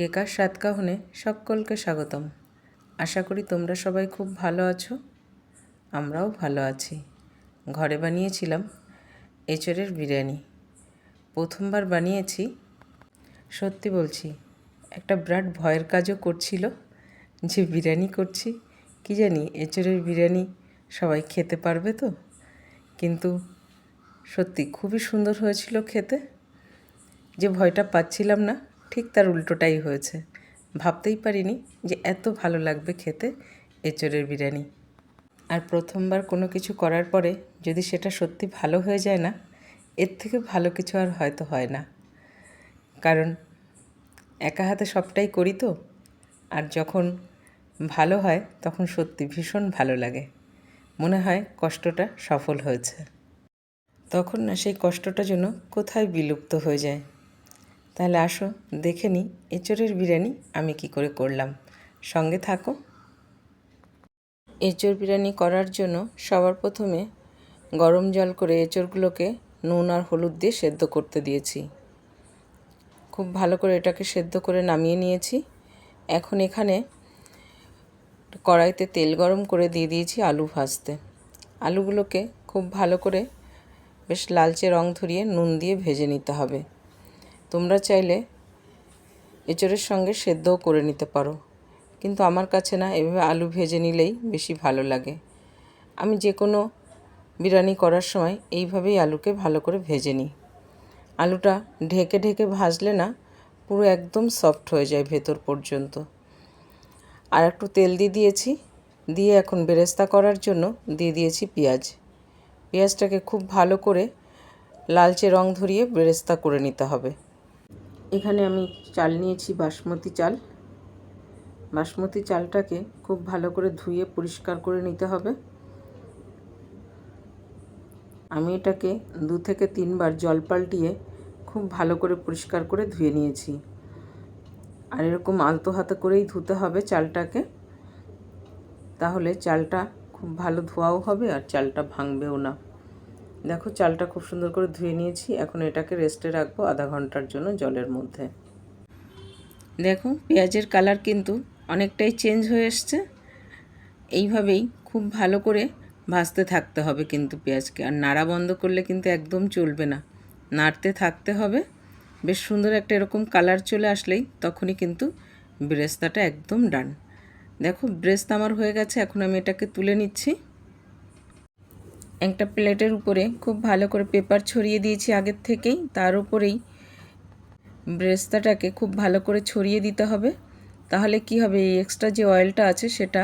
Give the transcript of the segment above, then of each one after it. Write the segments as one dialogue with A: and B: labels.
A: কেকার সাতকাহনে সকলকে স্বাগতম। আশা করি তোমরা সবাই খুব ভালো আছো, আমরাও ভালো আছি। ঘরে বানিয়েছিলাম এঁচড়ের বিরিয়ানি। প্রথমবার বানিয়েছি, সত্যি বলছি, একটা বিরাট ভয়ের কাজও করছিল যে বিরিয়ানি করছি। কি জানি, এঁচড়ের বিরিয়ানি সবাই খেতে পারবে তো? কিন্তু সত্যি খুবই সুন্দর হয়েছিল খেতে। যে ভয়টা পাচ্ছিলাম না ঠিক তার উল্টোটাই হয়েছে। ভাবতেই পারিনি যে এত ভালো লাগবে খেতে এঁচড়ের বিরিয়ানি। আর প্রথমবার কোনো কিছু করার পরে যদি সেটা সত্যি ভালো হয়ে যায় না, এর থেকে ভালো কিছু আর হয়তো হয় না। কারণ একা হাতে সবটাই করি তো, আর যখন ভালো হয় তখন সত্যি ভীষণ ভালো লাগে। মনে হয় কষ্টটা সফল হয়েছে। তখন না সেই কষ্টটা যেন কোথায় বিলুপ্ত হয়ে যায়। তাহলে আসো, দেখে নিই, এঁচড়ের বিরিয়ানি আমি কি করে করলাম। সঙ্গে থাকো। এঁচড় বিরিয়ানি করার জন্য সবার প্রথমে গরম জল করে এঁচড়গুলোকে নুন আর হলুদ দিয়ে সেদ্ধ করতে দিয়েছি। খুব ভালো করে এটাকে সেদ্ধ করে নামিয়ে নিয়েছি। এখন এখানে কড়াইতে তেল গরম করে দিয়ে দিয়েছি আলু ভাজতে। আলুগুলোকে খুব ভালো করে বেশ লালচে রং ধরিয়ে নুন দিয়ে ভেজে নিতে হবে। তোমরা চাইলে এঁচড়ের সঙ্গে সেদ্ধও করে নিতে পারো। কিন্তু আমার কাছে না, এভাবে আলু ভেজে নিলেই বেশি ভালো লাগে। আমি যে কোনো বিরিয়ানি করার সময় এইভাবেই আলুকে ভালো করে ভেজে নিই। আলুটা ঢেকে ঢেকে ভাজলে না, পুরো একদম সফট হয়ে যায় ভেতর পর্যন্ত। আর একটু তেল দিয়ে দিয়েছি। দিয়ে এখন বেরেস্তা করার জন্য দিয়ে দিয়েছি পেঁয়াজ। পেঁয়াজটাকে খুব ভালো করে লালচে রং ধরিয়ে বেরেস্তা করে নিতে হবে। এখানে আমি চাল নিয়েছি, বাসমতি চাল। বাসমতি চালটাকে খুব ভালো করে ধুয়ে পরিষ্কার করে নিতে হবে। আমি এটাকে দু থেকে তিনবার জল পাল্টিয়ে খুব ভালো করে পরিষ্কার করে ধুয়ে নিয়েছি। আর এরকম আলতো হাতে করেই ধুতে হবে চালটাকে। তাহলে চালটা খুব ভালো ধোয়াও হবে আর চালটা ভাঙবেও না। দেখো, চালটা খুব সুন্দর করে ধুয়ে নিয়েছি। এখন এটাকে রেস্টে রাখব আধা ঘণ্টার জন্য জলের মধ্যে। দেখো, পেঁয়াজের কালার কিন্তু অনেকটাই চেঞ্জ হয়ে এসছে। এইভাবেই খুব ভালো করে ভাজতে থাকতে হবে কিন্তু পেঁয়াজকে। আর নাড়া বন্ধ করলে কিন্তু একদম চলবে না। নাড়তে থাকতে হবে। বেশ সুন্দর একটা এরকম কালার চলে আসলেই তখনই কিন্তু ব্রেস্তাটা একদম ডান দেখো, ব্রেস্তা আমার হয়ে গেছে। এখন আমি এটাকে তুলে নিচ্ছি। একটা প্লেটের উপরে খুব ভালো করে পেপার ছড়িয়ে দিয়েছি আগের থেকেই। তার উপরেই ব্রেস্তাটাকে খুব ভালো করে ছড়িয়ে দিতে হবে। তাহলে কি হবে? এই এক্সট্রা যে অয়েলটা আছে সেটা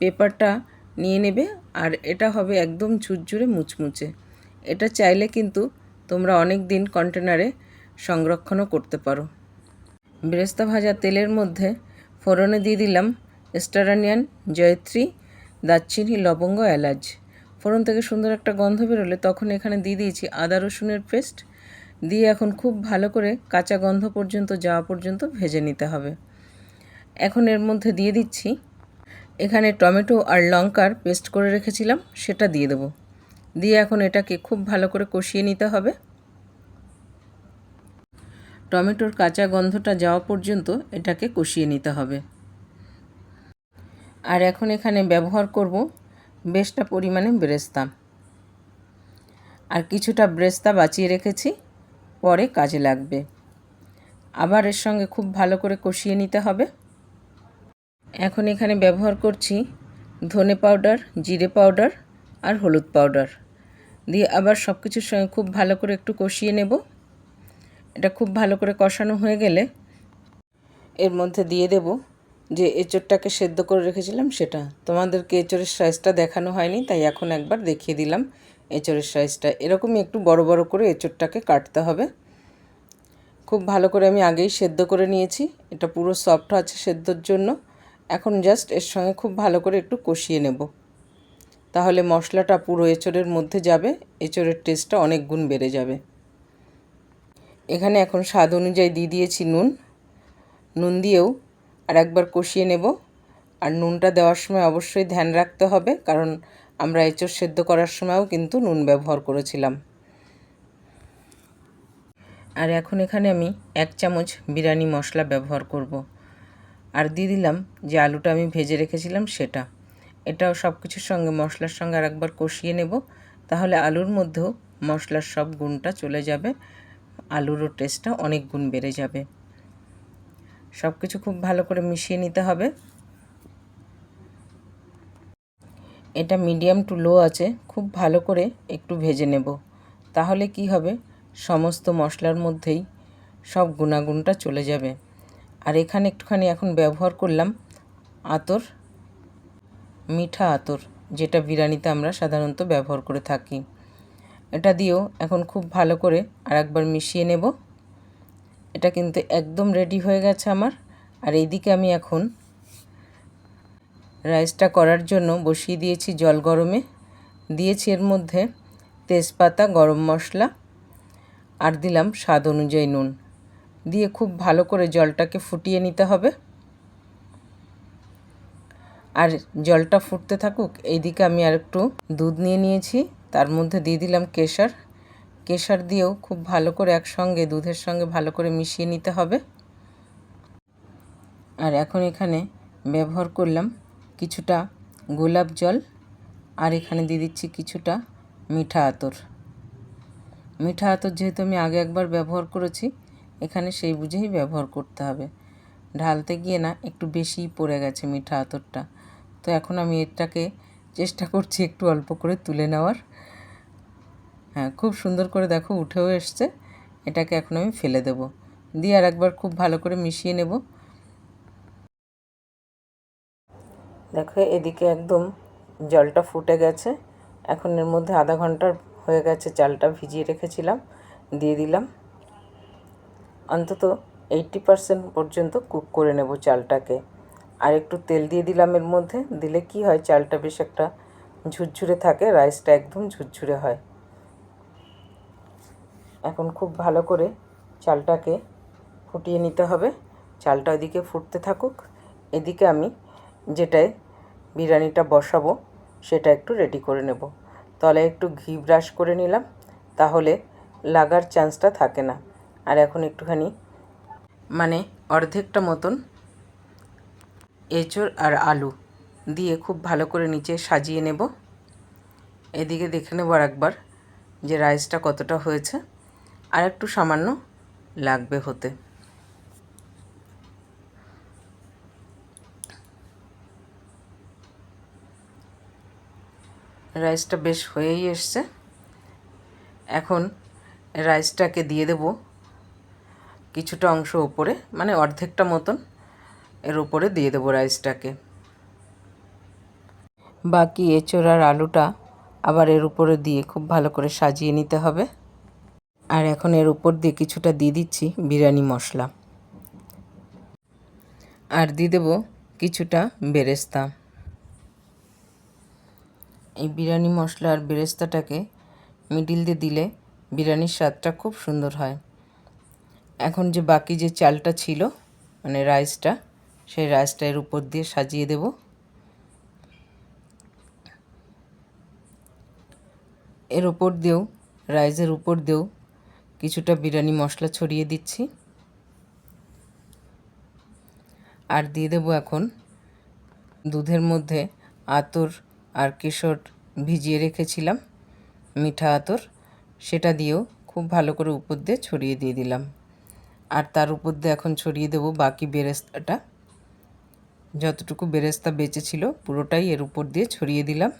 A: পেপারটা নিয়ে নেবে আর এটা হবে একদম ঝুরঝুরে মুচমুচে। এটা চাইলে কিন্তু তোমরা অনেক দিন কন্টেনারে সংরক্ষণও করতে পারো। বেরেস্তা ভাজা তেলের মধ্যে ফোড়নে দিয়ে দিলাম স্টারানিয়ান জয়ত্রী দারচিনি লবঙ্গ এলাচ ফোড়ন থেকে সুন্দর একটা গন্ধ বেরোলে তখন এখানে দিয়ে দিয়েছি আদা রসুনের পেস্ট। দিয়ে এখন খুব ভালো করে কাঁচা গন্ধ পর্যন্ত, যাওয়া পর্যন্ত ভেজে নিতে হবে। এখন এর মধ্যে দিয়ে দিচ্ছি। এখানে টমেটো আর লঙ্কার পেস্ট করে রেখেছিলাম, সেটা দিয়ে দেবো। দিয়ে এখন এটাকে খুব ভালো করে কষিয়ে নিতে হবে। টমেটোর কাঁচা গন্ধটা যাওয়া পর্যন্ত এটাকে কষিয়ে নিতে হবে। আর এখন এখানে ব্যবহার করব বেশটা পরিমাণে ব্রেস্তা। আর কিছুটা ব্রেস্তা বাঁচিয়ে রেখেছি, পরে কাজে লাগবে। আবার এর সঙ্গে খুব ভালো করে কষিয়ে নিতে হবে। এখন এখানে ব্যবহার করছি ধনে পাউডার, জিরে পাউডার আর হলুদ পাউডার। দিয়ে আবার সব কিছুর সঙ্গে খুব ভালো করে একটু কষিয়ে নেব। এটা খুব ভালো করে কষানো হয়ে গেলে এর মধ্যে দিয়ে দেব যে এঁচড়টাকে সেদ্ধ করে রেখেছিলাম সেটা। তোমাদেরকে এঁচড়ের সাইজটা দেখানো হয়নি, তাই এখন একবার দেখিয়ে দিলাম এঁচড়ের সাইজটা এরকমই একটু বড় বড় করে এঁচড়টাকে কাটতে হবে। খুব ভালো করে আমি আগেই সেদ্ধ করে নিয়েছি। এটা পুরো সফট আছে সেদ্ধর জন্য। এখন জাস্ট এর সঙ্গে খুব ভালো করে একটু কষিয়ে নেব। তাহলে মশলাটা পুরো এঁচড়ের মধ্যে যাবে, এঁচড়ের টেস্টটা অনেক গুণ বেড়ে যাবে। এখানে এখন স্বাদ অনুযায়ী দিয়ে দিয়েছি নুন। নুন দিয়েও আর একবার কষিয়ে নেব। আর নুনটা দেওয়ার সময় অবশ্যই ধ্যান রাখতে হবে, কারণ আমরা এঁচড় সেদ্ধ করার সময়ও কিন্তু নুন ব্যবহার করেছিলাম। আর এখন এখানে আমি এক চামচ বিরিয়ানি মশলা ব্যবহার করব। আর দিয়ে দিলাম যে আলুটা আমি ভেজে রেখেছিলাম সেটা। এটাও সব কিছুর সঙ্গে মশলার সঙ্গে আর একবার কষিয়ে নেব, তাহলে আলুর মধ্যেও মশলার সব গুণটা চলে যাবে, আলুরও টেস্টটা অনেক গুণ বেড়ে যাবে। সব কিছু খুব ভালো করে মিশিয়ে নিতে হবে। এটা মিডিয়াম টু লো আছে, খুব ভালো করে একটু ভেজে নেব। তাহলে কি হবে? সমস্ত মশলার মধ্যেই সব গুণাগুণটা চলে যাবে। আর এখানে একটুখানি এখন ব্যবহার করলাম আতর, মিঠা আতর, যেটা বিরিয়ানিতে আমরা সাধারণত ব্যবহার করে থাকি। এটা দিয়েও এখন খুব ভালো করে আর একবার মিশিয়ে নেব। এটা কিন্তু একদম রেডি হয়ে গেছে আমার। আর এইদিকে আমি এখন রাইসটা করার জন্য বসিয়ে দিয়েছি জল গরমে। দিয়েছি এর মধ্যে তেজপাতা, গরম মশলা আর দিলাম স্বাদ অনুযায়ী নুন। দিয়ে খুব ভালো করে জলটাকে ফুটিয়ে নিতে হবে। আর জলটা ফুটতে থাকুক, এইদিকে আমি আর একটু দুধ নিয়ে নিয়েছি। তার মধ্যে দিয়ে দিলাম কেশর। কেশর দিয়েও খুব ভালো করে একসঙ্গে, দুধের সঙ্গে ভালো করে মিশিয়ে নিতে হবে। আর এখন এখানে ব্যবহার করলাম কিছুটা গোলাপ জল, আর এখানে দিয়ে দিচ্ছি কিছুটা মিঠা আতর। মিঠা আতর যেহেতু আমি আগে একবার ব্যবহার করেছি, এখানে সেই বুঝেই ব্যবহার করতে হবে। ঢালতে গিয়ে না একটু বেশিই পড়ে গেছে মিঠা আতরটা। তো এখন আমি এটাকে চেষ্টা করছি একটু অল্প করে তুলে নেওয়ার। হ্যাঁ খুব সুন্দর করে দেখো, উঠেও এসছে। এটাকে এখন আমি ফেলে দেব। দিয়ে আর একবার খুব ভালো করে মিশিয়ে নেব। দেখো, এদিকে একদম জলটা ফুটে গেছে। এখন এর মধ্যে আধা ঘণ্টার হয়ে গেছে চালটা ভিজিয়ে রেখেছিলাম, দিয়ে দিলাম। অন্তত এইটটি পারসেন্ট পর্যন্ত কুক করে নেব চালটাকে। আর একটু তেল দিয়ে দিলাম এর মধ্যে, দিলে কি হয়, চালটা বেশ একটা ঝুরঝুরে থাকে, রাইসটা একদম ঝুরঝুরে হয়। এখন খুব ভালো করে চালটাকে ফুটিয়ে নিতে হবে। চালটা ওইদিকে ফুটতে থাকুক। এদিকে আমি যেটায় বিরিয়ানিটা বসাবো, সেটা একটু রেডি করে নেব। তলে একটু ঘি ব্রাশ করে নিলাম, তাহলে লাগার চান্সটা থাকে না। আর এখন একটুখানি মানে অর্ধেকটা মতন এঁচড় আর আলু দিয়ে খুব ভালো করে নিচে সাজিয়ে নেব। এদিকে দেখে নেব আর একবার যে রাইসটা কতটা হয়েছে। আর একটু সামান্য লাগবে হতে। রাইসটা বেশ হয়েই এসছে। এখন রাইসটাকে দিয়ে দেব কিছুটা অংশ ওপরে মানে অর্ধেকটা মতন এর উপরে দিয়ে দেবো রাইসটাকে। বাকি এঁচোড় আর আলুটা আবার এর উপরে দিয়ে খুব ভালো করে সাজিয়ে নিতে হবে। আর এখন এর উপর দিয়ে কিছুটা দিয়ে দিচ্ছি বিরিয়ানি মশলা। আর দিয়ে দেবো কিছুটা বেরেস্তা। এই বিরিয়ানি মশলা আর বেরেস্তাটাকে মিডিল দিয়ে দিলে বিরিয়ানির স্বাদটা খুব সুন্দর হয়। এখন যে বাকি যে চালটা ছিল মানে রাইসটা, সেই রাইসটা এর উপর দিয়ে সাজিয়ে দেব। এর উপর দিয়েও, রাইসের উপর দিয়েও কিছুটা বিরিয়ানি মশলা ছড়িয়ে দিচ্ছি। আর দিয়ে দেবো এখন দুধের মধ্যে আতর আর কেশর ভিজিয়ে রেখেছিলাম, মিঠা আতর। সেটা দিয়েও খুব ভালো করে উপর দিয়ে ছড়িয়ে দিয়ে দিলাম। আর তার উপর দিয়ে এখন ছড়িয়ে দেবো বাকি বেরেস্তাটা। যতটুকু বেরেস্তা বেঁচেছিল পুরোটাই এর উপর দিয়ে ছড়িয়ে দিলাম।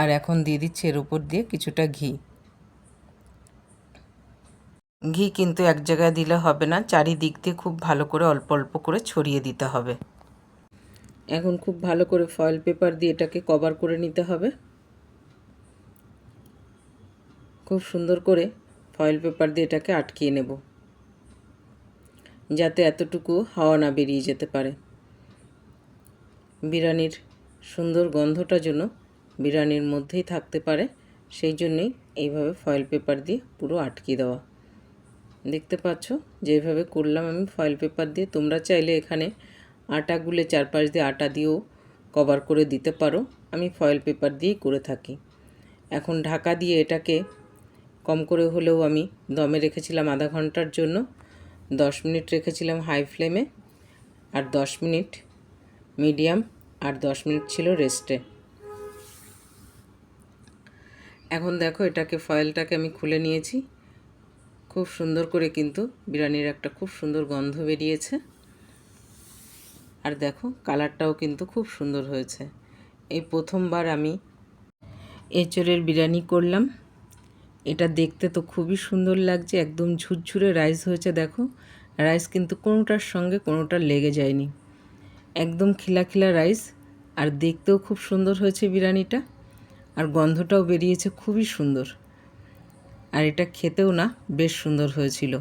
A: আর এখন দিয়ে দিচ্ছি এর উপর দিয়ে কিছুটা ঘি। ঘি কিন্তু এক জায়গায় দিলে হবে না, চারিদিক দিয়ে খুব ভালো করে অল্প অল্প করে ছড়িয়ে দিতে হবে। এখন খুব ভালো করে ফয়েল পেপার দিয়ে এটাকে কভার করে নিতে হবে। খুব সুন্দর করে ফয়েল পেপার দিয়ে এটাকে আটকিয়ে নেব, যাতে এতটুকু হাওয়া না বেরিয়ে যেতে পারে। বিরিয়ানির সুন্দর গন্ধটা যেন বিরিয়ানির মধ্যেই থাকতে পারে। সেই জন্যেই এইভাবে ফয়েল পেপার দিয়ে পুরো আটকে দেওয়া। দেখতে পাচ্ছ? যেভাবে করলাম আমি ফয়েল পেপার দিয়ে। তোমরা চাইলে এখানে আটা গুলে চারপাশ দিয়ে আটা দিয়েও কভার করে দিতে পারো। আমি ফয়েল পেপার দিয়েই করে থাকি। এখন ঢাকা দিয়ে এটাকে কম করে হলেও আমি দমে রেখেছিলাম আধা ঘণ্টার জন্য। দশ মিনিট রেখেছিলাম হাই ফ্লেমে আর দশ মিনিট মিডিয়াম আর দশ মিনিট ছিল রেস্টে এখন দেখো এটাকে ফয়েলটাকে আমি খুলে নিয়েছি। খুব সুন্দর করে কিন্তু বিরিয়ানির একটা খুব সুন্দর গন্ধ বেরিয়েছে। আর দেখো, কালারটাও কিন্তু খুব সুন্দর হয়েছে। এই প্রথমবার আমি এঁচড়ের বিরিয়ানি করলাম। এটা দেখতে তো খুবই সুন্দর লাগছে, একদম ঝুরঝুরে রাইস হয়েছে, দেখো। রাইস কিন্তু কোনোটার সঙ্গে কোনোটা লেগে যায়নি। একদম খিলা খিলা রাইস আর দেখতেও খুব সুন্দর হয়েছে বিরিয়ানিটা। আর গন্ধটাও বেরিয়েছে খুবই সুন্দর। আর এটা খেতেও না বেশ সুন্দর হয়েছিল।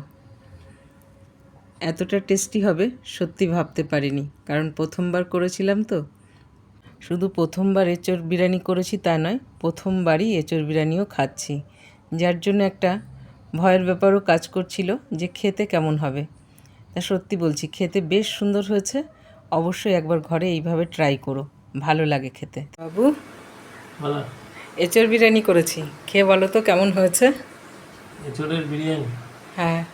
A: এতটা টেস্টি হবে সত্যি ভাবতে পারিনি কারণ প্রথমবার করেছিলাম তো। শুধু প্রথমবার এঁচড় বিরিয়ানি করেছি তা নয় প্রথমবারই এঁচড় বিরিয়ানিও খাচ্ছি। যার জন্য একটা ভয়ের ব্যাপারও কাজ করছিল যে খেতে কেমন হবে। তা সত্যি বলছি খেতে বেশ সুন্দর হয়েছে। অবশ্যই একবার ঘরে এইভাবে ট্রাই করো ভালো লাগে খেতে। বাবু?
B: ভালো।
A: এঁচড় বিরিয়ানি করেছি। খেয়ে বলো তো কেমন হয়েছে?
B: এঁচড়ের বিরিয়ানি?
A: হ্যাঁ।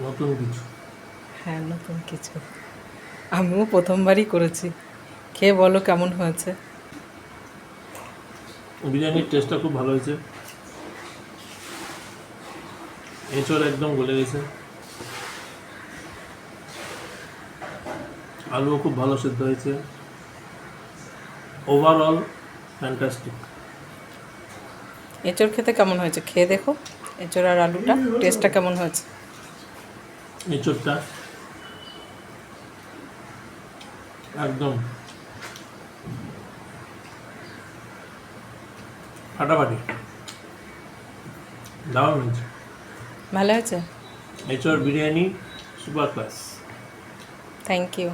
B: নতুন কিছু।
A: হ্যাঁ নতুন কিছু। আমিও প্রথমবারই করেছি। খেয়ে বলো কেমন হয়েছে?
B: বিরিয়ানির টেস্টটা খুব ভালো হয়েছে। এঁচড় একদম গলে গেছে। আলুও খুব ভালো সেদ্ধ হয়েছে। ওভারঅল ফ্যান্টাস্টিক
A: এঁচড় খেতে কেমন হয়েছে? খেয়ে দেখো। এঁচড় আর আলুটা টেস্টটা কেমন হয়েছে?
B: এঁচড়টা একদম ফাটাফাটি। দারুণ হয়েছে।
A: ভালো হয়েছে?
B: এঁচড় biryani super class.
A: Thank you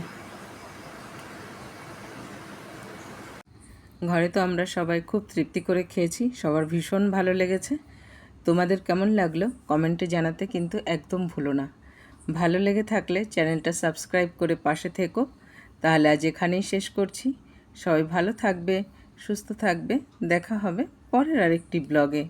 A: ঘরে তো আমরা সবাই খুব তৃপ্তি করে খেয়েছি, সবার ভীষণ ভালো লেগেছে। তোমাদের কেমন লাগল কমেন্টে জানাতে কিন্তু একদম ভুলো না। ভালো লেগে থাকলে চ্যানেলটা সাবস্ক্রাইব করে পাশে থেকো। তাহলে আজ এখানেই শেষ করছি। সবাই ভালো থাকবে, সুস্থ থাকবে। দেখা হবে পরের আরেকটি ব্লগে।